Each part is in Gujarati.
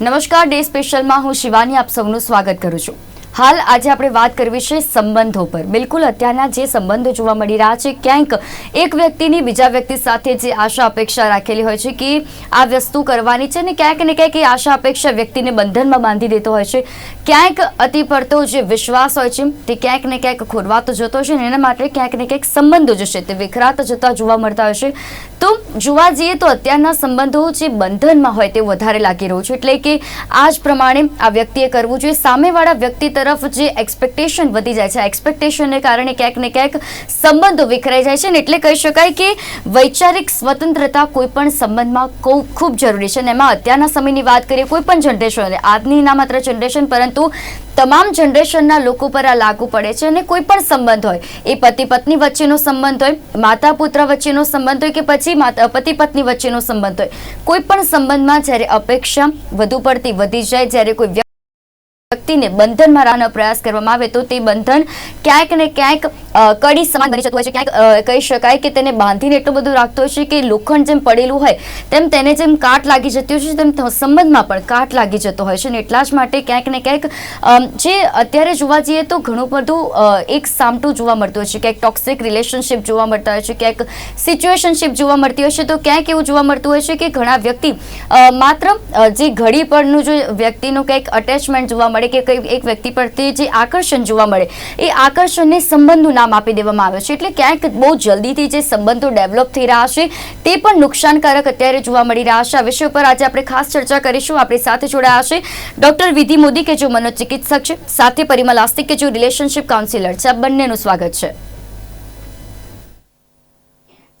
નમસ્કાર ડે સ્પેશિયલમાં હું શિવાની આપ સૌનું સ્વાગત કરું છું. હાલ આજે આપણે વાત કરવી છે સંબંધો પર. બિલકુલ અત્યારના જે સંબંધો જોવા મળી રહ્યા છે, ક્યાંક એક વ્યક્તિની બીજા વ્યક્તિ સાથે જે આશા અપેક્ષા રાખેલી હોય છે કે આ વસ્તુ કરવાની છે ને ક્યાંક ને ક્યાંક એ આશા અપેક્ષા વ્યક્તિને બંધનમાં બાંધી દેતો હોય છે. ક્યાંક અતિ પડતો જે વિશ્વાસ હોય છે, તે ક્યાંક ને ક્યાંક ખોરવાતો જતો છે ને એના માટે ક્યાંક ને ક્યાંક સંબંધો જે છે તે વિખરાતા જતા જોવા મળતા હોય છે. તો જોવા જઈએ તો અત્યારના સંબંધો જે બંધનમાં હોય તે વધારે લાગી રહ્યું છે. એટલે કે આ જ પ્રમાણે આ વ્યક્તિએ કરવું જોઈએ. સામેવાળા વ્યક્તિ તરફ જે એક્સપેક્ટેશન વધી જાય છે. એક્સપેક્ટેશનને કારણે ક્યાંક ને ક્યાંક સંબંધો વિખરાઈ જાય છે ને એટલે કહી શકાય કે વૈચારિક સ્વતંત્રતા કોઈ પણ સંબંધમાં ખૂબ જરૂરી છે. અને એમાં અત્યારના સમયની વાત કરીએ, કોઈ પણ જનરેશન આજની ના માત્ર જનરેશન પરંતુ તમામ જનરેશનના લોકો પર આ લાગુ પડે છે અને કોઈ પણ સંબંધ હોય, એ પતિ પત્ની વચ્ચેનો સંબંધ હોય, માતા પુત્ર વચ્ચેનો સંબંધ હોય કે પછી પતિ પત્ની વચ્ચેનો સંબંધ હોય, કોઈ પણ સંબંધમાં જ્યારે અપેક્ષા વધુ પડતી વધી જાય, જ્યારે કોઈ વ્યક્તિને બંધનમાં રાખવાનો પ્રયાસ કરવામાં આવે તો તે બંધન ક્યાંક ને ક્યાંક કડી સમાન બની જતું હોય છે. ક્યાંક કહી શકાય કે તેને બાંધીને એટલું બધું રાખતો હોય છે કે લોખંડ જેમ પડેલું હોય, તેમ તેને જેમ કાટ લાગી જતી હોય છે, તેમ સંબંધમાં પણ કાટ લાગી જતો હોય છે. ને એટલા જ માટે ક્યાંક ને ક્યાંક જે અત્યારે જોવા જઈએ તો ઘણું બધું એક સામટું જોવા મળતું હોય છે. ક્યાંક ટોક્સિક રિલેશનશિપ જોવા મળતા હોય છે, ક્યાંક સિચ્યુએશનશિપ જોવા મળતી હોય છે. તો ક્યાંક એવું જોવા મળતું હોય છે કે ઘણા વ્યક્તિ માત્ર જે ઘડી પરનું જો વ્યક્તિનું કંઈક અટેચમેન્ટ જોવા મળે કે કંઈક એક વ્યક્તિ પરથી જે આકર્ષણ જોવા મળે, એ આકર્ષણને સંબંધનું નામ આપી દેવામાં આવ્યો છે. એટલે ક્યાંક બહુ જલ્દીથી જે સંબંધો ડેવલપ થઈ રહ્યા છે, તે પણ નુકસાનકારક અત્યારે જોવા મળી રહ્યા છે. આ વિષય ઉપર આજે આપણે ખાસ ચર્ચા કરીશું. આપણી સાથે જોડાયા છે ડોક્ટર વિધિ મોદી કે જો મનોચિકિત્સક છે, સાથે પરિમલ આસ્તિક કે જો રિલેશનશિપ કાઉન્સિલર છે. આ બંનેનું સ્વાગત છે.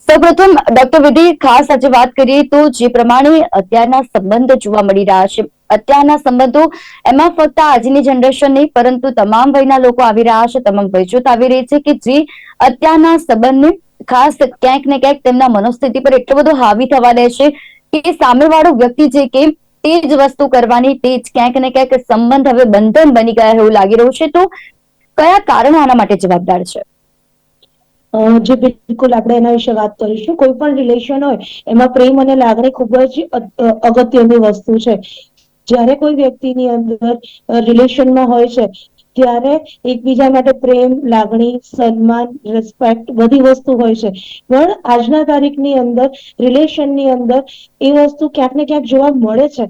સૌપ્રથમ, ડોક્ટર વિધિ, ખાસ આજે વાત કરીએ તો જે પ્રમાણે અત્યારના સંબંધો જોવા મળી રહ્યા છે. અત્યારના સંબંધો એમાં ફક્ત આજની જનરેશન નહીં પરંતુ તમામ વયના લોકો આવી રહ્યા છે. તમામ વયજૂથ આવી રહી છે કે જે અત્યારના સંબંધને ખાસ ક્યાંક ને ક્યાંક તેમના મનોસ્થિતિ પર એટલો બધો હાવી થવા દે છે કે સામેવાળો વ્યક્તિ છે કે તે જ વસ્તુ કરવાની, તે જ ક્યાંક ને ક્યાંક સંબંધ હવે બંધન બની ગયા એવું લાગી રહ્યું છે. તો કયા કારણો આના માટે જવાબદાર છે? જે બિલકુલ આપણે એના વિશે વાત કરીશું. કોઈ પણ રિલેશન હોય, એમાં પ્રેમ અને લાગણી ખૂબ જ અગત્યની વસ્તુ છે. જ્યારે કોઈ વ્યક્તિની અંદર રિલેશનમાં હોય છે, ત્યારે એકબીજા માટે પ્રેમ, લાગણી, સન્માન રિસ્પેક્ટ બધી વસ્તુ હોય છે. પણ આજના તારીખની અંદર રિલેશનની અંદર એ વસ્તુ ક્યાંક ને ક્યાંક જોવા મળે છે.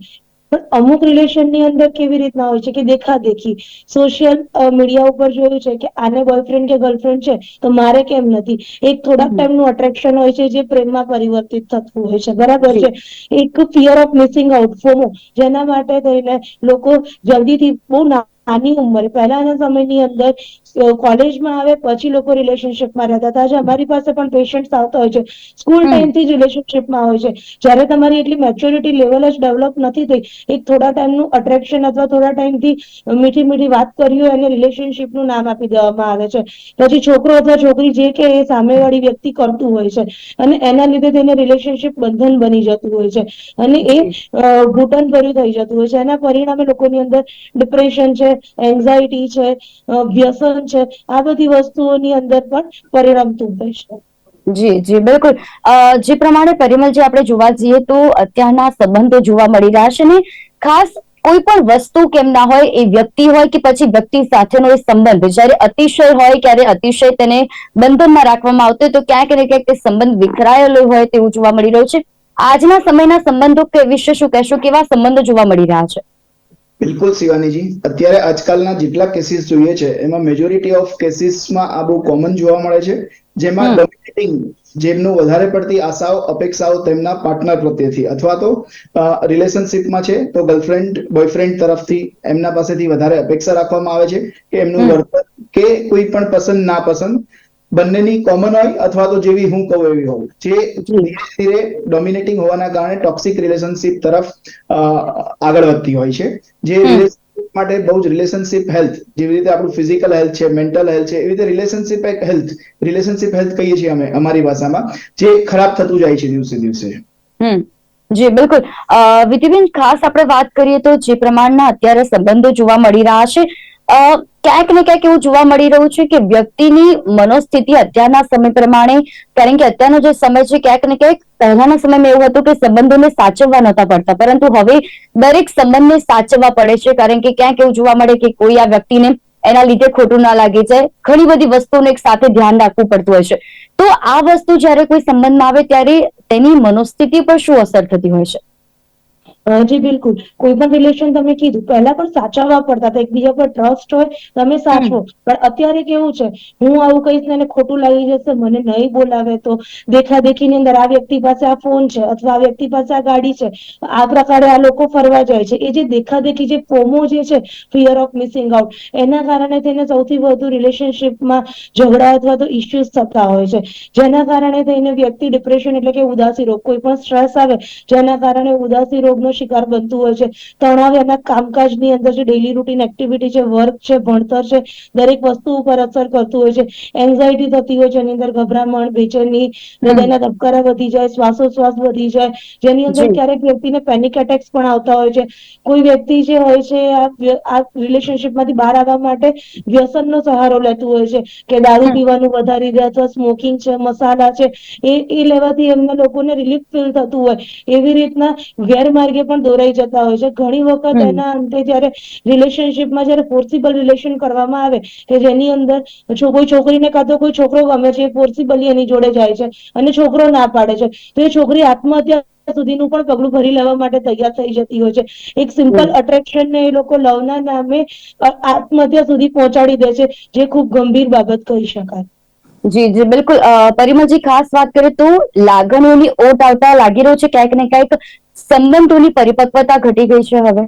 પણ અમુક રિલેશનની અંદર કેવી રીતના હોય છે કે દેખાદેખી સોશિયલ મીડિયા ઉપર જોયું છે કે આને બોયફ્રેન્ડ કે ગર્લફ્રેન્ડ છે તો મારે કેમ નથી? એક થોડાક. ટાઈમનું અટ્રેક્શન હોય છે જે પ્રેમમાં પરિવર્તિત થતું હોય છે. બરાબર છે? એક fear of missing out FOMO. જેના માટે થઈને લોકો જલ્દીથી બહુ નાની ઉંમરે. પહેલાના સમયની અંદર કોલેજમાં આવે પછી લોકો રિલેશનશિપમાં રહેતા હતા. આજે અમારી પાસે પણ પેશન્ટ્સ આવતા હોય છે. સ્કૂલ. ટાઈમથી જ રિલેશનશિપમાં હોય છે. જ્યારે તમારી એટલી મેચ્યોરિટી લેવલ જ ડેવલપ નથી થઈ એક થોડા ટાઈમનું અટ્રેક્શન અથવા થોડા ટાઈમથી મીઠી મીઠી વાત કરી હોય એને રિલેશનશિપનું નામ આપી દેવામાં આવે છે. પછી છોકરો અથવા છોકરી જે કે એ સામેવાળી વ્યક્તિ કરતું હોય છે અને એના લીધે તેને રિલેશનશિપ બંધન બની જતું હોય છે. અને એ ઘૂંટણ ભર્યું થઈ જતું હોય છે. એના પરિણામે લોકોની અંદર ડિપ્રેશન છે એન્ઝાયટી છે વ્યસન છે, આ બધી વસ્તુઓની અંદર પણ પરિણમતું હોય જી જી, બિલકુલ. જે પ્રમાણે પરિમલજી આપણે જોવા જઈએ તો અત્યારના સંબંધો જોવા મળી રહ્યા છે ને, ખાસ કોઈ પણ વસ્તુ કેમ ના હોય એ વ્યક્તિ હોય કે પછી વ્યક્તિ સાથેનો એ સંબંધ. જ્યારે અતિશય હોય, ક્યારે અતિશય તેને બંધનમાં રાખવામાં આવતો હોય તો ક્યાંક ને ક્યાંક તે સંબંધ વિખરાયેલો હોય તેવું જોવા મળી રહ્યું છે. આજના સમયના સંબંધો વિશે શું કહેશો, કેવા સંબંધો જોવા મળી રહ્યા છે? બિલકુલ શિવાનીજી. અત્યારે આજકાલના જેટલા કેસીસ જોઈએ છે એમાં મેજોરિટી ઓફ કેસીસમાં આ બહુ કોમન જોવા મળે છે જેમાં ડોમિનેટિંગ જેમનું વધારે પડતી આશાઓ અપેક્ષાઓ તેમના પાર્ટનર પ્રત્યેથી અથવા તો રિલેશનશિપમાં છે તો ગર્લફ્રેન્ડ બોયફ્રેન્ડ તરફથી એમના પાસેથી વધારે અપેક્ષા રાખવામાં આવે છે કે એમનું વર્તન કે કોઈ પણ પસંદ ના પસંદ બંનેની કોમન હોય અથવા તો જેવી હું કહું એવી હોય જે ધીરે ધીરે ડોમિનેટિંગ હોવાના કારણે ટોક્સિક રિલેશનશિપ તરફ આગળ વધતી હોય છે. જે માટે બહુ જ રિલેશનશિપ હેલ્થ જેવી રીતે આપણું ફિઝિકલ હેલ્થ છે મેન્ટલ હેલ્થ છે એવી રીતે રિલેશનશિપ એક હેલ્થ રિલેશનશિપ હેલ્થ કહીએ છીએ અમે અમારી ભાષામાં જે ખરાબ થતું જાય છે દિવસે દિવસે. હમ. જી બિલકુલ. અ, વિધિબેન ખાસ આપણે વાત કરીએ તો જે પ્રમાણના અત્યારે સંબંધો જોવા મળી રહ્યા છે ક્યાંક ને ક્યાંક એવું જોવા મળી રહ્યું છે કે વ્યક્તિની મનોસ્થિતિ અત્યારના સમય પ્રમાણે, કારણ કે અત્યારનો જે સમય છે ક્યાંક ને ક્યાંક પહેલાના સમયમાં એવું હતું કે સંબંધોને સાચવવા નહોતા પડતા. પરંતુ હવે દરેક સંબંધને સાચવવા પડે છે, કારણ કે ક્યાંક એવું જોવા મળે કે કોઈ આ વ્યક્તિને એના લીધે ખોટું ના લાગે છે. ઘણી બધી વસ્તુઓને એક સાથે ધ્યાન રાખવું પડતું હોય છે. તો આ વસ્તુ જ્યારે કોઈ સંબંધમાં આવે ત્યારે તેની મનોસ્થિતિ પર શું અસર થતી હોય છે? જી બિલકુલ. કોઈ પણ રિલેશન તમે કીધું પહેલા પણ સાચવવા પડતા હતા. એકબીજા પર ટ્રસ્ટ હોય તમે સાચવો. પણ અત્યારે કેવું છે હું આવું કહીશ ને ખોટું લાગી જશે મને નહીં બોલાવે તો. દેખા દેખીની અંદર આ વ્યક્તિ પાસે આ ફોન છે અથવા આ વ્યક્તિ પાસે આ ગાડી છે આ પ્રકારે આ લોકો ફરવા જાય છે. એ જે દેખા દેખી જે ફોમો જે છે ફિયર ઓફ મિસિંગ આઉટ એના કારણે થઈને સૌથી વધુ રિલેશનશીપમાં ઝઘડા અથવા તો ઇસ્યુઝ થતા હોય છે. જેના કારણે થઈને વ્યક્તિ ડિપ્રેશન એટલે કે ઉદાસી રોગ કોઈ પણ સ્ટ્રેસ આવે જેના કારણે ઉદાસી રોગનો શિકાર બનતું હોય છે. તણાવ એના કામકાજની અંદર જે ડેલી રૂટીન એક્ટિવિટી છે વર્ક છે ભણતર છે દરેક વસ્તુ ઉપર અસર કરતું હોય છે. એન્ઝાયટી થતી હોય છે એની અંદર ગભરામણ બેચેની હૃદયના ધબકારા વધી જાય શ્વાસોશ્વાસ વધી જાય જેની અંદર ક્યારેક વ્યક્તિને પેનિક એટેક્સ પણ આવતા હોય છે. કોઈ વ્યક્તિ જે હોય છે આ વ્ય- આ રિલેશનશિપમાંથી બહાર આવવા માટે વ્યસનનો સહારો લેતું હોય છે કે દારૂ પીવાનું વધારી દે અથવા સ્મોકિંગ છે મસાલા છે એ એ લેવાથી એમના લોકોને રિલીફ ફીલ થતું હોય. એવી રીતના ગેરમાર્ગે પણ દોરાઈ જતા હોય છે. ઘણી વખત એના અંતે જયારે રિલેશનશીપમાં જયારે ફોર્સિબલ રિલેશન કરવામાં આવે કે જેની અંદર કોઈ છોકરીને કાં તો કોઈ છોકરો ગમે છે ફોર્સિબલી એની જોડે જાય છે અને છોકરો ના પાડે છે. તો એ છોકરી આત્મહત્યા સુધીનું પણ પગલું ભરી લેવા માટે તૈયાર થઈ જતી હોય છે. એક સિમ્પલ અટ્રેક્શન ને એ લોકો લવના નામે આત્મહત્યા સુધી પહોંચાડી દે છે જે ખૂબ ગંભીર બાબત કહી શકાય. જી જી બિલકુલ. પરિમલજી ખાસ વાત કરીએ તો લાગણીઓની ઓટ આવતા લાગી રહ્યું છે. ક્યાંક ને ક્યાંક સંબંધોની પરિપક્વતા ઘટી ગઈ છે હવે.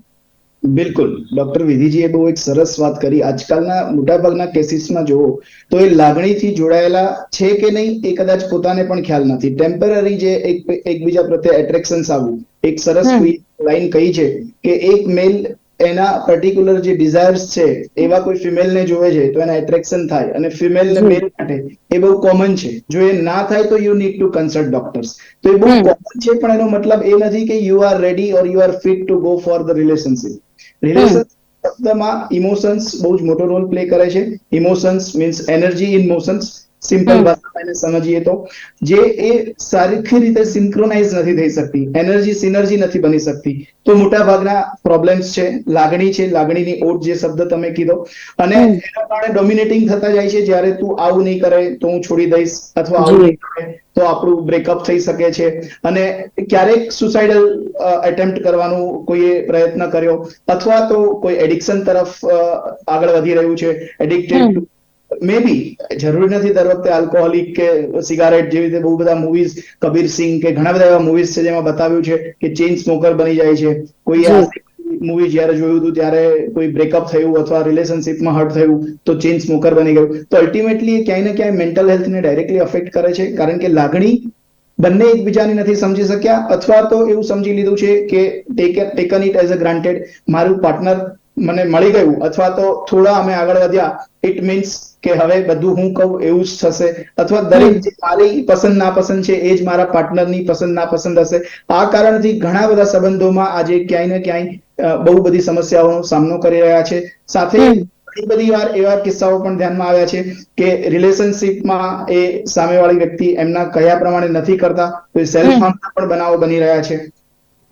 બિલકુલ. ડોક્ટર વિધિજીએ બહુ એક સરસ વાત કરી. આજકાલના મોટાભાગના કેસીસમાં જુઓ તો એ લાગણીથી જોડાયેલા છે કે નહીં એ કદાચ પોતાને પણ ખ્યાલ નથી. ટેમ્પરરી જે એક એકબીજા પ્રત્યે એટ્રેક્શન આવવું એક સરસ. લાઈન કહી છે કે એક મેલ એના પર્ટિક્યુલર જે ડિઝાયર્સ છે એવા કોઈ ફિમેલને જોવે છે તો એના એટ્રેક્શન થાય. અને ફિમેલ ને મેલ માટે એ બહુ કોમન છે. જો એ ના થાય તો you need to consult doctors તો એ બહુ કોમન છે પણ એનો મતલબ એ નથી કે you are ready or you are fit to go for the relationship relation શબ્દમાં ઇમોશન્સ બહુ જ મોટો રોલ પ્લે કરે છે. Emotions means energy in motions simple ભાષામાં એને સમજીએ તો જે એ સારી રીતે સિન્ક્રોનાઇઝ નથી થઈ શકતી એનર્જી સિનર્જી નથી બની શકતી. તો મોટા ભાગના પ્રોબ્લેમ્સ છે લાગણી છે લાગણીની ઓટ જે શબ્દ તમે કીધો અને એના કારણે ડોમિનેટિંગ થતા જાય છે જ્યારે તું આવું નહીં કરે તો હું છોડી દઈશ અથવા આવું નહીં કરે તો આપણું બ્રેકઅપ થઈ શકે છે. અને ક્યારેક સુસાઇડલ એટેમ્પ્ટ કરવાનું કોઈએ પ્રયત્ન કર્યો અથવા તો કોઈ એડિક્શન તરફ આગળ વધી રહ્યું છે એડિક્ટેડ. મે બી જરૂરી નથી દર વખતે આલ્કોહોલિક કે સિગારેટ જેવી રીતે બહુ બધા મૂવીઝ કબીર સિંહ કે ઘણા બધા એવા મૂવીઝ છે જેમાં બતાવ્યું છે કે ચેઇન સ્મોકર બની જાય છે. કોઈ મૂવી જ્યારે જોયું હતું ત્યારે કોઈ બ્રેકઅપ થયું અથવા રિલેશનશિપમાં હર્ટ થયું તો ચેઇન સ્મોકર બની ગયું. તો અલ્ટિમેટલી ક્યાંય ને ક્યાંય મેન્ટલ હેલ્થને ડાયરેક્ટલી અફેક્ટ કરે છે કારણ કે લાગણી બંને એકબીજાને નથી સમજી શક્યા અથવા તો એવું સમજી લીધું છે કે taken it as a granted મારું પાર્ટનર મને મળી ગયું અથવા તો થોડા અમે આગળ વધ્યા ઇટ મીન્સ કે હવે બધું હું કહું એવું જ થશે. અથવા દરેક જે મારી પસંદ નાપસંદ છે એ જ મારા પાર્ટનરની પસંદ નાપસંદ હશે. આ કારણથી ઘણા બધા સંબંધોમાં આજે ક્યાંય ને ક્યાંય બહુ બધી સમસ્યાઓનો સામનો કરી રહ્યા છે. સાથે ઘણી બધી વાર એવા કિસ્સાઓ પણ ધ્યાનમાં આવ્યા છે કે રિલેશનશિપમાં એ સામેવાળી વ્યક્તિ એમના કયા પ્રમાણે નથી કરતા તો સેલ્ફ. હાર્મના પણ બનાવો બની રહ્યા છે.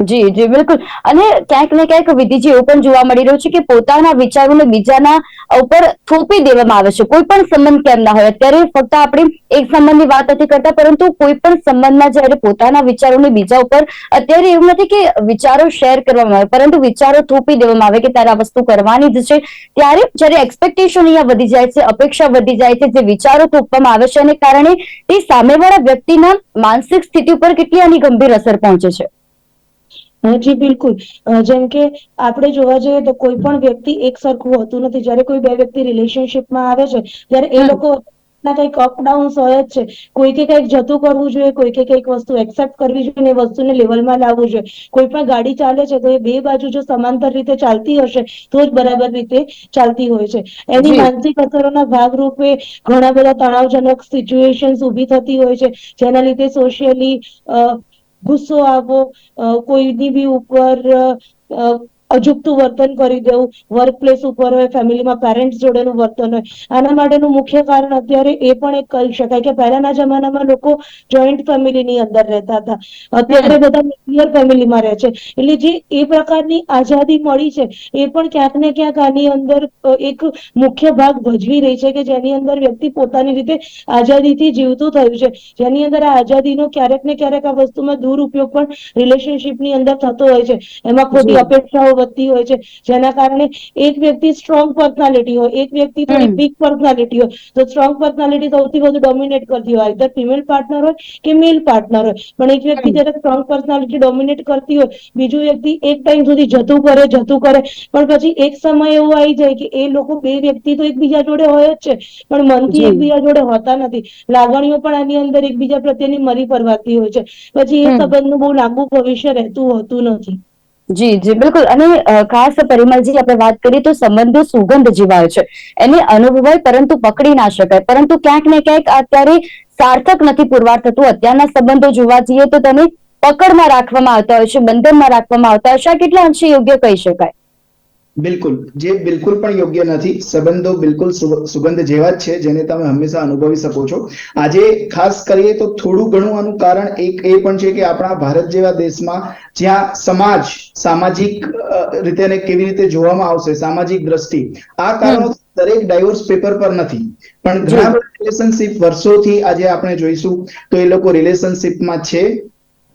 જી જી, બિલકુલ. અને ક્યાંક ને ક્યાંક વિધિજી એવું પણ જોવા મળી રહ્યું છે કે પોતાના વિચારોને બીજાના ઉપર થોપી દેવામાં આવે છે. કોઈ પણ સંબંધ કેમ ના હોય. અત્યારે ફક્ત આપણે એક સંબંધની વાત નથી કરતા, પરંતુ કોઈ પણ સંબંધમાં જ્યારે પોતાના વિચારોને બીજા ઉપર, અત્યારે એવું નથી કે વિચારો શેર કરવામાં આવે, પરંતુ વિચારો થોપી દેવામાં આવે કે તારે આ વસ્તુ કરવાની જ છે. ત્યારે જ્યારે એક્સપેક્ટેશન અહીંયા વધી જાય છે, અપેક્ષા વધી જાય છે, જે વિચારો થોપવામાં આવે છે, અને કારણે તે સામેવાળા વ્યક્તિના માનસિક સ્થિતિ ઉપર કેટલી આની ગંભીર અસર પહોંચે છે. જી બિલકુલ. અ, જેમ કે આપણે જોવા જઈએ તો કોઈ પણ વ્યક્તિ એક સરખું હોતું નથી. જ્યારે કોઈ બે વ્યક્તિ રિલેશનશીપમાં આવે છે ત્યારે એ. લોકો ના કંઈક અપડાઉન્સ હોય જ છે. કોઈકે કંઈક જતું કરવું જોઈએ કોઈકે કંઈક વસ્તુ એક્સેપ્ટ કરવી જોઈએ અને એ વસ્તુને લેવલમાં લાવવું જોઈએ. કોઈ પણ ગાડી ચાલે છે તો એ બે બાજુ જો સમાંતર રીતે ચાલતી હશે તો જ બરાબર રીતે ચાલતી હોય છે. એની. માનસિક અસરોના ભાગરૂપે ઘણા બધા તણાવજનક સિચ્યુએશન્સ ઊભી થતી હોય છે. જેના લીધે સોશિયલી ગુસ્સો આવવો કોઈની બી ઉપર અજુગતું વર્તન કરી દેવું. વર્ક પ્લેસ ઉપર હોય ફેમિલીમાં પેરેન્ટ્સ જોડેનું વર્તન હોય. આના માટેનું મુખ્ય કારણ અત્યારે એ પણ એક કહી શકાય કે પહેલાના જમાનામાં લોકો જોઈન્ટ ફેમિલીની અંદર રહેતા હતા. અત્યારે બધા ન્યુક્લિયર ફેમિલીમાં રહે છે. એટલે જે એ પ્રકારની આઝાદી મળી છે એ પણ ક્યાંક ને ક્યાંક આની અંદર એક મુખ્ય ભાગ ભજવી રહી છે કે જેની અંદર વ્યક્તિ પોતાની રીતે આઝાદીથી જીવતું થયું છે. જેની અંદર આ આઝાદીનો ક્યારેક ને ક્યારેક આ વસ્તુમાં દુરુપયોગ પણ રિલેશનશીપની અંદર થતો હોય છે. એમાં ખોટી અપેક્ષાઓ વધતી હોય છે. જેના કારણે એક વ્યક્તિ સ્ટ્રોંગ પર્સનાલિટી હોય એક વ્યક્તિ થોડી વીક પર્સનાલિટી હોય. તો સ્ટ્રોંગ પર્સનાલિટી સૌથી વધુ ડોમિનેટ કરતી હોય either ફિમેલ પાર્ટનર હોય કે મેલ પાર્ટનર હોય. પણ એક વ્યક્તિ જયારે સ્ટ્રોંગ પર્સનાલિટી ડોમિનેટ કરતી હોય બીજું વ્યક્તિ એક ટાઈમ સુધી જતું કરે જતું કરે. પણ પછી એક સમય એવો આવી જાય કે એ લોકો બે વ્યક્તિ તો એકબીજા જોડે હોય જ છે. પણ મનથી એકબીજા જોડે હોતા નથી. લાગણીઓ પણ આની અંદર એકબીજા પ્રત્યેની મરી પરવાતી હોય છે. પછી એ સંબંધનું બહુ લાંબુ ભવિષ્ય રહેતું હોતું નથી. જી જી, બિલકુલ. અને ખાસ પરિમલજી, આપણે વાત કરીએ તો સંબંધો સુગંધ જીવાય છે. એને અનુભવાય પરંતુ પકડી ના શકાય. પરંતુ ક્યાંક ને ક્યાંક અત્યારે સાર્થક નથી પુરવાર થતું. અત્યારના સંબંધો જોવા જઈએ તો તેને પકડમાં રાખવામાં આવતા હોય છે, બંધનમાં રાખવામાં આવતા હોય છે. આ કેટલા અંશે યોગ્ય કહી શકાય? બિલકુલ. જે બિલકુલ પણ યોગ્ય નથી સંબંધો બિલકુલ સુગંધ જેવા જ છે જેને તમે હંમેશા અનુભવી શકો છો. આજે ખાસ કરીએ તો થોડું ઘણું આનું કારણ એક એ પણ છે કે આપણા ભારત જેવા દેશમાં જ્યાં સમાજ સામાજિક રીતે કેવી રીતે જોવામાં આવશે સામાજિક દ્રષ્ટિ આ કારણો દરેક ડાયવોર્સ પેપર પર નથી. પણ ઘણા બધા રિલેશનશિપ વર્ષોથી આજે આપણે જોઈશું તો એ લોકો રિલેશનશિપમાં છે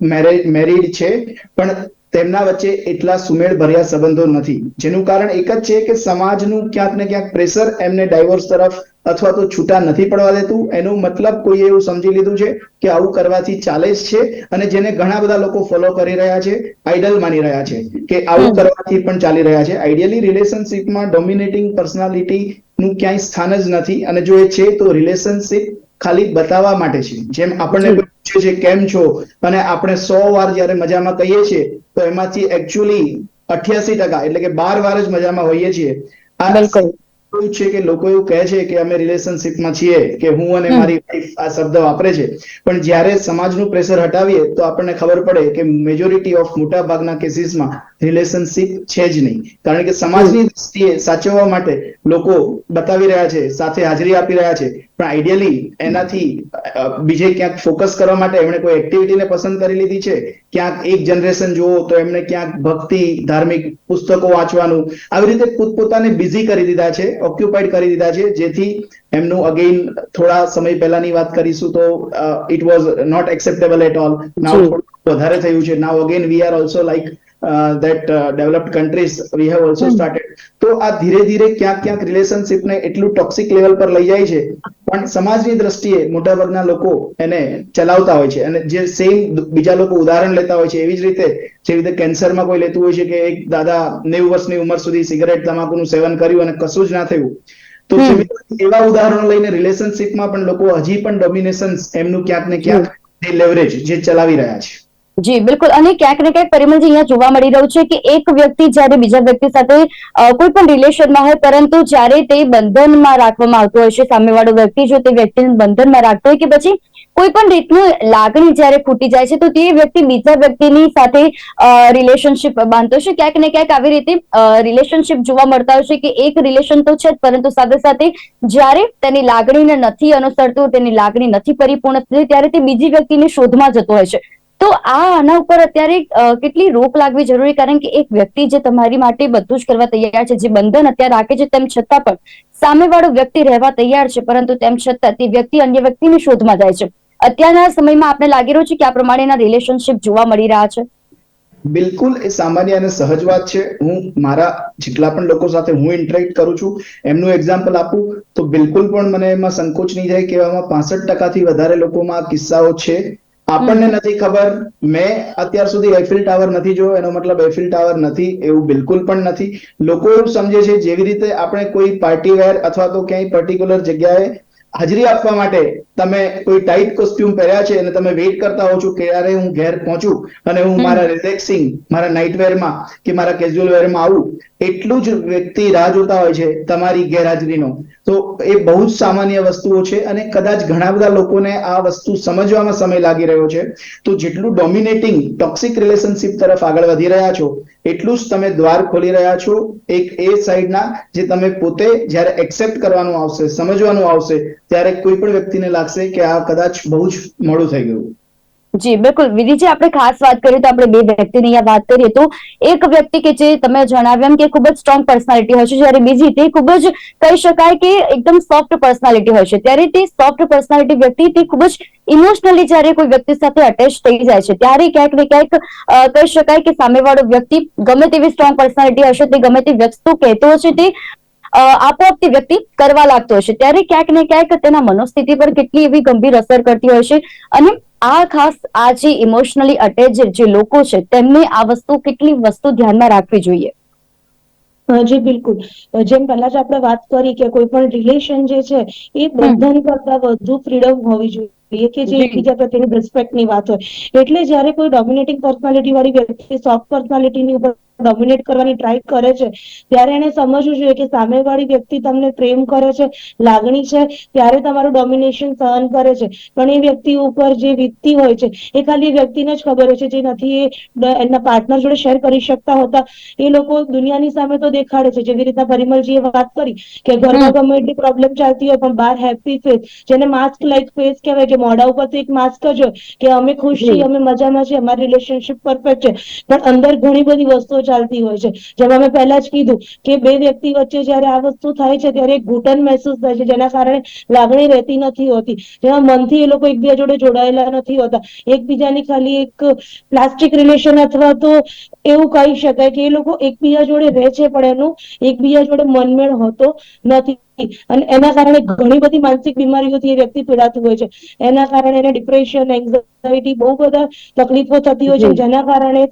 મેરેજ મેરિડ છે પણ તેમના વચ્ચે એટલા સુમેળ ભર્યા સંબંધો નથી. જેનું કારણ એક જ છે કે સમાજનું ક્યાંક ને ક્યાંક પ્રેશર એમને ડાયવોર્સ તરફ અથવા તો છૂટા નથી પડવા દેતું. એનો મતલબ કોઈ એવું સમજી લીધું છે કે આવું કરવાથી ચાલે જ છે અને જેને ઘણા બધા લોકો ફોલો કરી રહ્યા છે આઈડલ માની રહ્યા છે કે આવું કરવાથી પણ ચાલી રહ્યા છે. આઈડિયલી રિલેશનશિપમાં ડોમિનેટિંગ પર્સનાલિટી નું ક્યાંય સ્થાન જ નથી. અને જો એ છે તો રિલેશનશિપ ખાલી બતાવવા માટે છે. જેમ આપણને પૂછે છે કેમ છો? અને આપણે સો વાર જ્યારે મજામાં કહીએ છીએ તો એમાંથી એકચ્યુઅલી અઠ્યાસી ટકા એટલે કે બાર વાર જ મજામાં હોઈએ છીએ. આ. એવું છે કે લોકો એવું કહે છે કે અમે રિલેશનશિપમાં છીએ કે હું અને મારી વાઈફ આ શબ્દ વાપરે છે. પણ જ્યારે સમાજનું પ્રેશર હટાવીએ તો આપણને ખબર પડે કે મેજોરિટી ઓફ મોટા ભાગના કેસીસમાં રિલેશનશિપ છે જ નહીં. કારણ કે સમાજની દ્રષ્ટિએ સાચવવા માટે લોકો બતાવી રહ્યા છે સાથે હાજરી આપી રહ્યા છે. પણ આઈડિયલી એનાથી બીજે ક્યાંક ફોકસ કરવા માટે એમણે કોઈ એક્ટિવિટીને પસંદ કરી લીધી છે? ક્યાંક એક જનરેશન જુઓ તો એમણે ક્યાંક ભક્તિ ધાર્મિક પુસ્તકો વાંચવાનું આવી રીતે પોતપોતાને બિઝી કરી દીધા છે. ઓક્યુપાઈડ કરી દીધા છે. જેથી એમનું અગેન થોડા સમય પહેલાની વાત કરીશું તો it was not acceptable at all now વધારે થયું છે. Now again we are also like that developed countries we have also hmm. Started તો આ ધીરે ધીરે ક્યાંક ક્યાંક રિલેશનશિપને એટલું ટોક્સિક લેવલ પર લઈ જાય છે. પણ સમાજની દ્રષ્ટિએ મોટાભાગના લોકો એને ચલાવતા હોય છે. અને જે સેમ બીજા લોકો ઉદાહરણ લેતા હોય છે એવી જ રીતે જેવી રીતે કેન્સરમાં કોઈ લેતું હોય છે કે એક દાદા નેવું વર્ષની ઉંમર સુધી સિગરેટ તમાકુનું સેવન કર્યું અને કશું જ ના થયું. તો એવા ઉદાહરણો લઈને રિલેશનશિપમાં પણ લોકો હજી પણ ડોમિનેશન એમનું ક્યાંક ને ક્યાંક લેવરેજ જે ચલાવી રહ્યા છે. જી, બિલકુલ. અને ક્યાંક ને ક્યાંક પરિમલજી અહીંયા જોવા મળી રહ્યું છે કે એક વ્યક્તિ જ્યારે બીજા વ્યક્તિ સાથે કોઈ પણ રિલેશનમાં હોય, પરંતુ જ્યારે તે બંધનમાં રાખવામાં આવતો હોય છે, સામેવાળો વ્યક્તિ જો તે વ્યક્તિને બંધનમાં રાખતો હોય કે પછી કોઈ પણ રીતનું લાગણી જ્યારે ખૂટી જાય છે, તો તે વ્યક્તિ બીજા વ્યક્તિની સાથે રિલેશનશિપ બાંધતો છે ક્યાંક ને ક્યાંક આવી રીતે રિલેશનશિપ જોવા મળતા હોય છે કે એક રિલેશન તો છે જ, પરંતુ સાથે સાથે જ્યારે તેની લાગણીને નથી અનુસરતું, તેની લાગણી નથી પરિપૂર્ણ થતી, ત્યારે તે બીજી વ્યક્તિની શોધમાં જતો હોય છે. તો આ આના ઉપર અત્યારે કેટલી રોક લાગવી જરૂરી? કારણ કે એક વ્યક્તિ જે તમારી માટે બધું જ કરવા તૈયાર છે, જે બંધન અત્યારે રાખે છે, તેમ છતાં પણ સામેવાળો વ્યક્તિ રહેવા તૈયાર છે, પરંતુ તેમ છતાં તે વ્યક્તિ અન્ય વ્યક્તિની શોધમાં જાય છે. અત્યારના સમયમાં આપણે લાગી રહ્યું છે કે આ પ્રમાણેના રિલેશનશિપ જોવા મળી રહ્યા છે? બિલકુલ, એ સામાન્ય અને સહજ વાત છે. હું, મારા જેટલા પણ લોકો સાથે હું ઇન્ટરેક્ટ કરું છું, એમનું એક્ઝામ્પલ આપું, તો બિલકુલ પણ મને એમાં સંકોચ નહીં થાય કે એમાં પાસઠ ટકાથી વધારે લોકોમાં કિસ્સાઓ છે. આપણને નથી ખબર. મેં અત્યાર સુધી એફિલ ટાવર નથી જોયો. એનો મતલબ એફિલ ટાવર નથી એવું બિલકુલ પણ નથી. લોકો એવું સમજે છે જેવી રીતે આપણે કોઈ પાર્ટી વેર અથવા તો ક્યાંય પર્ટિક્યુલર જગ્યાએ હાજરી આપવા માટે તમે કોઈ ટાઈટ કોસ્ટ્યુમ પહેર્યા છે અને તમે વેઇટ કરતા હો છો કે ક્યારે હું ઘેર પહોંચું અને હું મારા રિલેક્સિંગ મારા નાઇટવેરમાં કે મારા કેઝ્યુઅલ વેરમાં આવું એટલું જ વ્યક્તિ રાહ જોતા હોય છે તમારી ગેરહાજરીનો. તો એ બહુ જ સામાન્ય વસ્તુઓ છે અને કદાચ ઘણા બધા લોકોને આ વસ્તુ સમજવામાં સમય લાગી રહ્યો છે. તો જેટલું ડોમિનેટિંગ ટોક્સિક રિલેશનશિપ તરફ આગળ વધી રહ્યા છો એટલું જ તમે દ્વાર ખોલી રહ્યા છો એક એ સાઈડના જે તમે પોતે જ્યારે એક્સેપ્ટ કરવાનું આવશે સમજવાનું આવશે ત્યારે કોઈ પણ વ્યક્તિને લાગશે કે આ કદાચ બહુ જ મોડું થઈ ગયું. જી, બિલકુલ. વિધિજી આપણે ખાસ વાત કરીએ તો આપણે બે વ્યક્તિની અહીંયા વાત કરીએ તો એક વ્યક્તિ કે જે તમે જણાવ્યું એમ કે ખૂબ જ સ્ટ્રોંગ પર્સનાલિટી હોય છે, જ્યારે બીજી તે ખૂબ જ કહી શકાય કે એકદમ સોફ્ટ પર્સનાલિટી હોય છે. ત્યારે તે સોફ્ટ પર્સનાલિટી વ્યક્તિ તે ખૂબ જ ઇમોશનલી જ્યારે કોઈ વ્યક્તિ સાથે અટેચ થઈ જાય છે, ત્યારે ક્યાંક ને ક્યાંક કહી શકાય કે સામેવાળો વ્યક્તિ ગમે તેવી સ્ટ્રોંગ પર્સનાલિટી હશે, તે ગમે તે વસ્તુ કહેતો હશે, તે આપોઆપ તે વ્યક્તિ કરવા લાગતો હશે. ત્યારે ક્યાંક ને ક્યાંક તેના મનોસ્થિતિ પર કેટલી એવી ગંભીર અસર કરતી હોય છે. અને આ ખાસ આ જે ઇમોશનલી અટેચ જે લોકો છે તેમને આ વસ્તુ કેટલી વસ્તુ ધ્યાનમાં રાખવી જોઈએ? જી બિલકુલ. જેમ પહેલા જ આપણે વાત કરી કે કોઈ પણ રિલેશન જે છે એ બંધન કરતા વધુ ફ્રીડમ હોવી જોઈએ કે જે. એકબીજા પ્રત્યેની રિસ્પેક્ટની વાત હોય. એટલે જ્યારે કોઈ ડોમિનેટિંગ પર્સનાલિટી વાળી વ્યક્તિ સોફ્ટ પર્સનાલિટી ની ઉપર ડોમિનેટ કરવાની ટ્રાય કરે છે. ત્યારે એને સમજવું જોઈએ કે સામેવાળી વ્યક્તિ તમને પ્રેમ કરે છે લાગણી છે ત્યારે તમારું ડોમિનેશન સહન કરે છે. પણ એ વ્યક્તિ ઉપર જે વીતતી હોય છે એ ખાલી વ્યક્તિને જ ખબર હોય છે જે નથી એ એમના પાર્ટનર જોડે શેર કરી શકતા હોતા. એ લોકો દુનિયાની સામે તો દેખાડે છે. જેવી રીતના પરિમલજીએ વાત કરી કે ઘરમાં ગમે એટલી પ્રોબ્લેમ ચાલતી હોય પણ બહાર હેપી ફેસ જેને માસ્ક લાઈક ફેસ કહેવાય કે મોઢા ઉપર તો એક માસ્ક જ હોય કે અમે ખુશ છીએ અમે મજામાં છીએ અમારી રિલેશનશિપ પરફેક્ટ છે. પણ અંદર ઘણી બધી વસ્તુઓ ચાલતી હોય છે. જેમ અમે પહેલા જ કીધું કે બે વ્યક્તિ વચ્ચે જયારે આ વસ્તુ થાય છે ત્યારે એક ઘૂંટણ મહેસૂસ થાય છે જેના કારણે લાગણી રહેતી નથી હોતી. જેમાં મનથી એ લોકો એકબીજા જોડે જોડાયેલા નથી હોતા. એકબીજાની ખાલી એક પ્લાસ્ટિક રિલેશન અથવા તો એવું કહી શકાય કે એ લોકો એકબીજા જોડે રહે છે પણ એનું એકબીજા જોડે મનમેળ હોતો નથી. અને એના કારણે ઘણી બધી માનસિક બીમારીઓથી એ વ્યક્તિ પીડાતું હોય છે. એના કારણે એને ડિપ્રેશન એન્ઝાયટી બહુ બધા તકલીફો થતી હોય છે જેના કારણે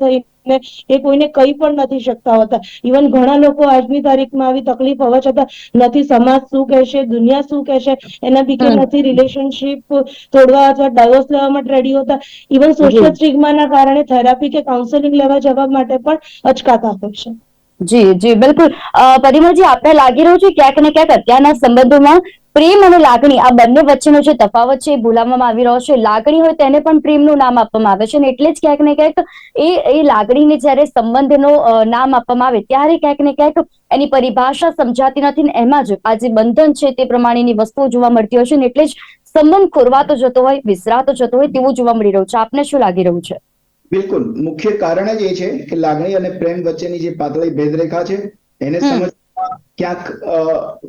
થઈને એ કોઈને કહી પણ નથી શકતા હોતા. ઇવન ઘણા લોકો આજની તારીખમાં આવી તકલીફ હોવા છતાં નથી સમાજ શું કહેશે દુનિયા શું કહેશે એના બીકે નથી રિલેશનશિપ તોડવા અથવા ડાયવોર્સ લેવા માટે રેડી હોતા. Even social. સ્ટિગ્માના કારણે થેરાપી કે કાઉન્સેલિંગ લેવા જવા માટે પણ અચકાતા હોય છે. જી જી, બિલકુલ. પરિમળજી આપને લાગી રહ્યું છે ક્યાંક ને ક્યાંક અત્યારના સંબંધોમાં પ્રેમ અને લાગણી, આ બંને વચ્ચેનો જે તફાવત છે એ ભૂલાવવામાં આવી રહ્યો છે. લાગણી હોય તેને પણ પ્રેમનું નામ આપવામાં આવે છે અને એટલે જ ક્યાંક ને ક્યાંક એ એ લાગણીને જ્યારે સંબંધનો નામ આપવામાં આવે ત્યારે ક્યાંક ને ક્યાંક એની પરિભાષા સમજાતી નથી ને એમાં જ આ જે બંધન છે તે પ્રમાણેની વસ્તુઓ જોવા મળતી હોય છે ને એટલે જ સંબંધ ખોરવાતો જતો હોય, વિસરાતો જતો હોય તેવું જોવા મળી રહ્યું છે. આપને શું લાગી રહ્યું છે? બિલકુલ. મુખ્ય કારણ જ એ છે કે લાગણી અને પ્રેમ વચ્ચેની જે પાતળી ભેદરેખા છે એને સમજવામાં ક્યાંક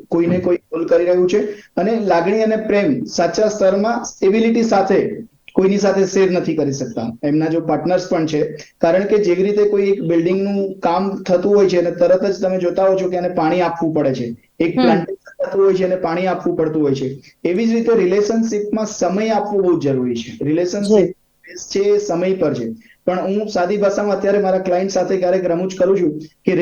કોઈને કોઈ ભૂલ કરી રહ્યું છે અને લાગણી અને પ્રેમ સાચા સ્તરમાં સ્ટેબિલિટી સાથે કોઈની સાથે શેર નથી કરી શકતા. એમના જો પાર્ટનર્સ પણ છે કારણ કે જેવી રીતે કોઈ એક બિલ્ડિંગનું કામ થતું હોય છે અને તરત જ તમે જોતા હો છો કે એને પાણી આપવું પડે છે. એક. પ્લાન્ટેશન થતું હોય છે અને પાણી આપવું પડતું હોય છે. એવી જ રીતે રિલેશનશિપમાં સમય આપવો બહુ જરૂરી છે. રિલેશનશિપ છે એ સમય પર છે. પણ હું સાદી ભાષામાં અત્યારે મારા ક્લાયન્ટ સાથે ક્યારેક રમૂજ કરું છું કે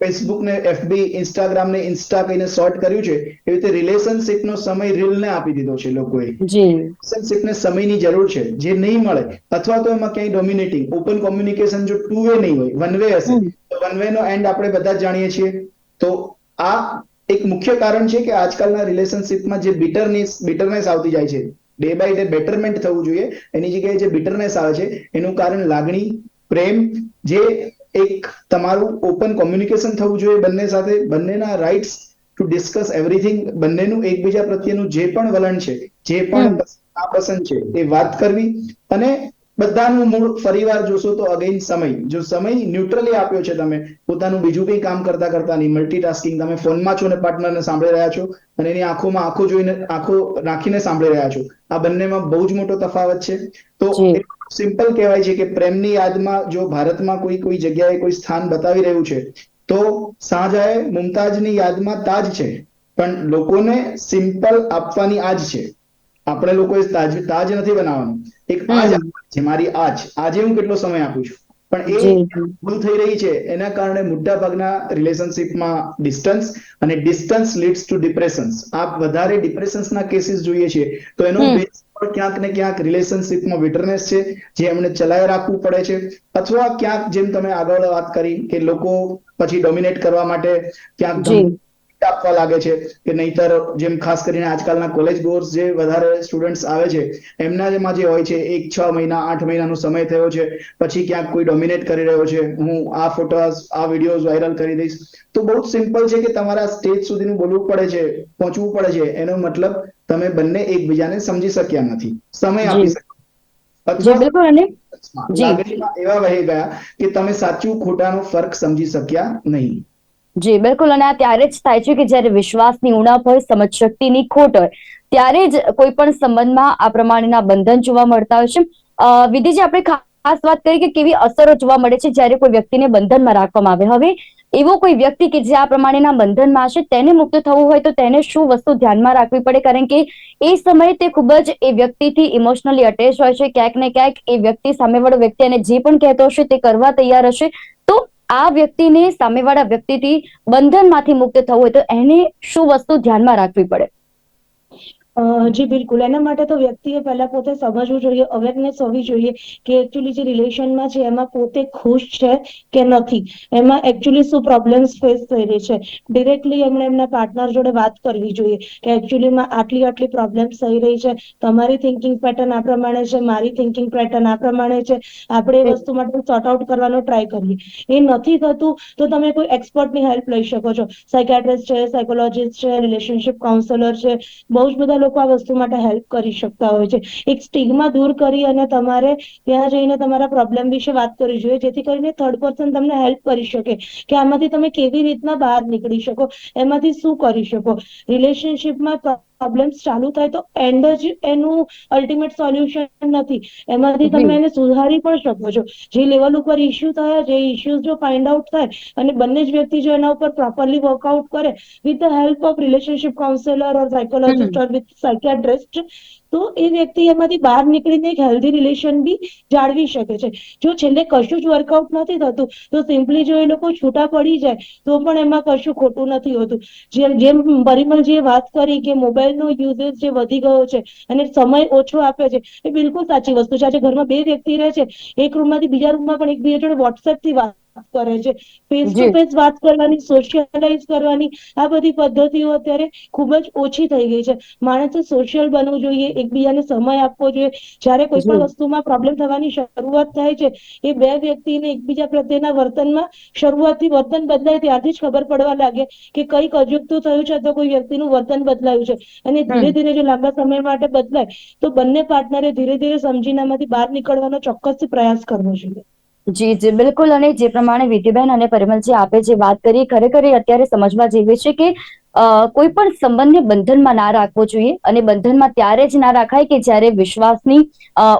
ફેસબુક ને એફબી ઇન્સ્ટાગ્રામ ને ઇન્સ્ટા કહીને શોર્ટ કર્યું છે એવી રીતે રિલેશનશિપ નો સમય રીલ ને આપી દીધો છે લોકોએ. રિલેશનશિપ ને સમયની જરૂર છે જે નહીં મળે અથવા તો એમાં ક્યાંય ડોમિનેટિંગ ઓપન કોમ્યુનિકેશન જો ટુ વે નહીં હોય વન વે હશે તો વન વે નો એન્ડ આપણે બધા જ જાણીએ છીએ. તો આ એક મુખ્ય કારણ છે કે આજકાલના રિલેશનશિપમાં જે બિટરનેસ બિટરનેસ આવતી જાય છે ડે બાય ડે બેટરમેન્ટ થવું જોઈએ. એની જગ્યાએ જે બિટરનેસ આવે છે એનું કારણ લાગણી પ્રેમ જે એક તમારું ઓપન કોમ્યુનિકેશન થવું જોઈએ બંને સાથે. બંનેના રાઇટ્સ ટુ ડિસ્કસ એવરીથિંગ બંનેનું એકબીજા પ્રત્યેનું જે પણ વલણ છે જે પણ આ પસંદ છે એ વાત કરવી અને બધાનું મૂળ ફરીવાર જોશો તો અગેન સમય. જો સમય ન્યુટ્રલી આપ્યો છે તમે પોતાનું બીજું કંઈ કામ કરતા કરતા નહીં. મલ્ટીટાસ્કિંગ તમે ફોનમાં છો ને પાર્ટનરને સાંભળી રહ્યા છો અને એની આંખોમાં આંખો જોઈને આંખો રાખીને સાંભળી રહ્યા છો. આ બંનેમાં બહુ જ મોટો તફાવત છે. તો સિમ્પલ કહેવાય છે કે પ્રેમની યાદમાં જો ભારતમાં કોઈ કોઈ જગ્યાએ કોઈ સ્થાન બતાવી રહ્યું છે તો શાહજહાએ મુમતાજની યાદમાં તાજ છે. પણ લોકોને સિમ્પલ આપવાની આજ છે. આપણે લોકોએ તાજ તાજ નથી બનાવવાનું. એક આજ છે મારી આજ આજે હું કેટલો સમય આપું છું? પણ એ જી. જી ભૂલ થઈ રહી છે એના કારણે મોટા ભાગના રિલેશનશિપમાં ડિસ્ટન્સ અને ડિસ્ટન્સ લીડ્સ ટુ ડિપ્રેશન્સ આપ વધારે ડિપ્રેશન્સના કેસીસ જોઈએ છે તો એનો બેઝ પણ ક્યાંક ને ક્યાંક રિલેશનશિપમાં વિટરનેસ છે જે એમને ચલાવી રાખવું પડે છે અથવા ક્યાંક જેમ તમે આગળ વાત કરી કે લોકો પછી ડોમિનેટ કરવા માટે ક્યાંક જી. આપવા લાગે છે કે નહીતર જેમ ખાસ કરીને આજકાલના કોલેજ કોર્સ જે વધારે સ્ટુડન્ટ્સ આવે છે એમના જેમાં જે હોય છે એક છ મહિના આઠ મહિનાનો સમય થયો છે પછી ક્યાંક કોઈ ડોમિનેટ કરી રહ્યો છે હું આ ફોટોસ આ વિડીયોઝ વાયરલ કરી દઈશ. તો બહુ જ સિમ્પલ છે કે તમારા સ્ટેજ સુધીનું બોલવું પડે છે પહોંચવું પડે છે એનો મતલબ તમે બંને એકબીજાને સમજી શક્યા નથી. સમય આપી. શક્યા અને? લાગણીમાં એવા વહી ગયા કે તમે સાચું ખોટાનો ફરક સમજી શક્યા નહીં. જી, બિલકુલ. અને આ ત્યારે જ થાય છે કે જ્યારે વિશ્વાસની ઉણપ હોય સમજ શક્તિની ખોટ હોય, ત્યારે જ કોઈ પણ સંબંધમાં આ પ્રમાણેના બંધન જોવા મળતા હોય છે. વિધિજી, આપણે ખાસ વાત કરી કે કેવી અસરો જોવા મળે છે જ્યારે કોઈ વ્યક્તિને બંધનમાં રાખવામાં આવે. હવે, એવો કોઈ વ્યક્તિ કે જે આ પ્રમાણેના બંધનમાં હશે, તેને મુક્ત થવું હોય તો તેને શું વસ્તુ ધ્યાનમાં રાખવી પડે? કારણ કે એ સમયે તે ખૂબ જ એ વ્યક્તિથી ઇમોશનલી અટેચ હોય છે. ક્યાંક ને ક્યાંક એ વ્યક્તિ સામેવાળો વ્યક્તિ અને જે પણ કહેતો હશે તે કરવા તૈયાર હશે. આ વ્યક્તિને સામેવાળા વ્યક્તિથી બંધનમાંથી મુક્ત થવું હોય તો એને શું વસ્તુ ધ્યાનમાં રાખવી પડે? જી બિલકુલ. એના માટે તો વ્યક્તિએ પહેલા પોતે સમજવું જોઈએ અવેરનેસ હોવી જોઈએ કે એકચ્યુઅલી જે રિલેશનમાં છે એમાં પોતે ખુશ છે કે નથી. એમાં એકચ્યુઅલી શું પ્રોબ્લેમ્સ ફેસ થઈ રહી છે? ડિરેક્ટલી એમણે એમના પાર્ટનર જોડે વાત કરવી જોઈએ કે એકચ્યુઅલીમાં આટલી આટલી પ્રોબ્લેમ્સ થઈ રહી છે. તમારી થિંકિંગ પેટર્ન આ પ્રમાણે છે મારી થિંકિંગ પેટર્ન આ પ્રમાણે છે. આપણે એ વસ્તુ માટે સોર્ટ આઉટ કરવાનો ટ્રાય કરીએ. એ નથી થતું તો તમે કોઈ એક્સપર્ટની હેલ્પ લઈ શકો છો. સાયકેટ્રિસ્ટ છે સાયકોલોજીસ્ટ છે રિલેશનશિપ કાઉન્સેલર છે. બહુ જ બધા લોકો આ વસ્તુ માટે હેલ્પ કરી શકતા હોય છે. એક સ્ટિગ્મા દૂર કરી અને તમારે ત્યાં જઈને તમારા પ્રોબ્લેમ વિશે વાત કરવી જોઈએ, જેથી કરીને થર્ડ પર્સન તમને હેલ્પ કરી શકે કે આમાંથી તમે કેવી રીતના બહાર નીકળી શકો, એમાંથી શું કરી શકો. રિલેશનશિપમાં પ્રોબ્લેમ્સ ચાલુ થાય તો એન્ડ જ એનું અલ્ટિમેટ સોલ્યુશન નથી. એમાંથી તમે એને સુધારી પણ શકો છો. જે લેવલ ઉપર ઇસ્યુ થયા જે ઇસ્યુઝ જો ફાઇન્ડ આઉટ થાય અને બંને જ વ્યક્તિ જો એના ઉપર પ્રોપરલી વર્કઆઉટ કરે with the help of relationship counsellor or psychologist or with psychiatrist તો એ વ્યક્તિ એમાંથી બહાર નીકળીને એક હેલ્ધી રિલેશન બી જાળવી શકે છે. જો છેલ્લે કશું જ વર્કઆઉટ નથી થતું, તો સિમ્પલી જો એ લોકો છૂટા પડી જાય, તો પણ એમાં કશું ખોટું નથી હોતું. જેમ જેમ પરિમલજીએ વાત કરી કે મોબાઈલનો યુઝેજ જે વધી ગયો છે અને સમય ઓછો આપે છે, એ બિલકુલ સાચી વસ્તુ છે. આજે ઘરમાં બે વ્યક્તિ રહે છે, એક રૂમમાંથી બીજા રૂમમાં પણ એકબીજા જોડે વોટ્સએપથી વાત કરે છે. ફેસ ટુ ફેસ વાત કરવાની સોશિયલાઇઝ કરવાની આ બધી પદ્ધતિઓ અત્યારે ખૂબ જ ઓછી થઈ ગઈ છે. માણસે સોશિયલ બનવું જોઈએ એકબીજાને સમય આપવો જોઈએ. જ્યારે કોઈ પણ વસ્તુમાં પ્રોબ્લેમ થવાની શરૂઆત થાય છે એ બે વ્યક્તિને એકબીજા પ્રત્યેના વર્તનમાં શરૂઆતથી વર્તન બદલાય ત્યારથી જ ખબર પડવા લાગે કે કંઈક અજુગતું થયું છે તો કોઈ વ્યક્તિનું વર્તન બદલાયું છે. અને ધીરે ધીરે જો લાંબા સમય માટે બદલાય તો બંને પાર્ટનરે ધીરે ધીરે સમજીને આમાંથી બહાર નીકળવાનો ચોક્કસ પ્રયાસ કરવો જોઈએ. જી જી, બિલકુલ. અને જે પ્રમાણે વિધિબેન અને પરિમલજી આપે જે વાત કરી, ખરેખર અત્યારે સમજવા જેવી છે કે કોઈ પણ સંબંધને બંધનમાં ના રાખવો જોઈએ અને બંધનમાં ત્યારે જ ના રાખાય કે જ્યારે વિશ્વાસની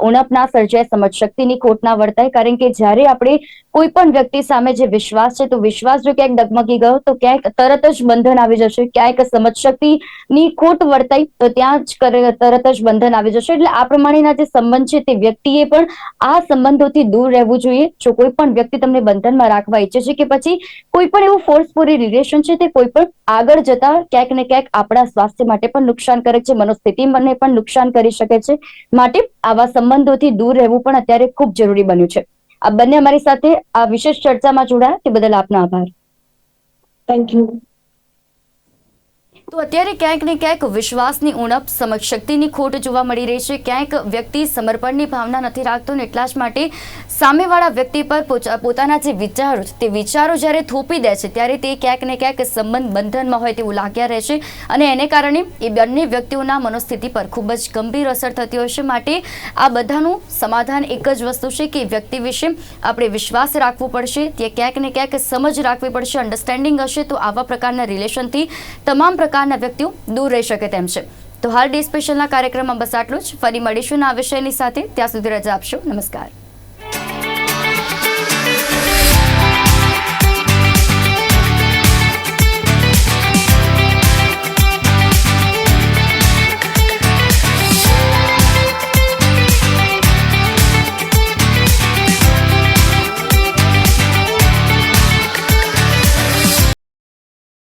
ઉણપ ના સર્જાય સમજ શક્તિની ખોટ ના વર્તાય. કારણ કે જ્યારે આપણે કોઈ પણ વ્યક્તિ સામે જે વિશ્વાસ છે, તો વિશ્વાસ જો ક્યાંક ડગમગી ગયો, તો ક્યાંક તરત જ બંધન આવી જશે. ક્યાંક સમજ શક્તિની ખોટ વર્તાય તો ત્યાં જ તરત જ બંધન આવી જશે. એટલે આ પ્રમાણેના જે સંબંધ છે, તે વ્યક્તિએ પણ આ સંબંધોથી દૂર રહેવું જોઈએ. જો કોઈ પણ વ્યક્તિ તમને બંધનમાં રાખવા ઈચ્છે છે કે પછી કોઈ પણ એવું ફોર્સફુલી રિલેશન છે, તે કોઈ પણ આગળ જતા ક્યાંક ને ક્યાંક આપણા સ્વાસ્થ્ય માટે પણ નુકસાનકારક છે. મનોસ્થિતિ મને પણ નુકસાન કરી શકે છે. માટે આવા સંબંધોથી દૂર રહેવું પણ અત્યારે ખૂબ જરૂરી બન્યું છે. આ બંને અમારી સાથે આ વિશેષ ચર્ચામાં જોડાયા તે બદલ આપનો આભાર. થેન્ક યુ તો અત્યારે ક્યાંક ને ક્યાંક વિશ્વાસની ઉણપ સમજ શક્તિની ખોટ જોવા મળી રહી છે. ક્યાંક વ્યક્તિ સમર્પણની ભાવના નથી રાખતો ને એટલા જ માટે સામેવાળા વ્યક્તિ પર પોતાના જે વિચારો છે, તે વિચારો જ્યારે થોપી દે છે, ત્યારે તે ક્યાંક ને ક્યાંક સંબંધ બંધનમાં હોય તેવું લાગ્યા રહે છે અને એને કારણે એ બંને વ્યક્તિઓના મનોસ્થિતિ પર ખૂબ જ ગંભીર અસર થતી હોય છે. માટે આ બધાનું સમાધાન એક જ વસ્તુ છે કે વ્યક્તિ વિશે આપણે વિશ્વાસ રાખવો પડશે, તે ક્યાંક ને ક્યાંક સમજ રાખવી પડશે અન્ડરસ્ટેન્ડિંગ હશે તો આવા પ્રકારના રિલેશનથી તમામ પ્રકારના વ્યક્તિઓ દૂર રહી શકે તેમ છે. તો હાલ ડે સ્પેશિયલના કાર્યક્રમમાં બસ આટલું જ. ફરી મળીશું આ વિષયની સાથે. ત્યાં સુધી રજા આપશો. નમસ્કાર.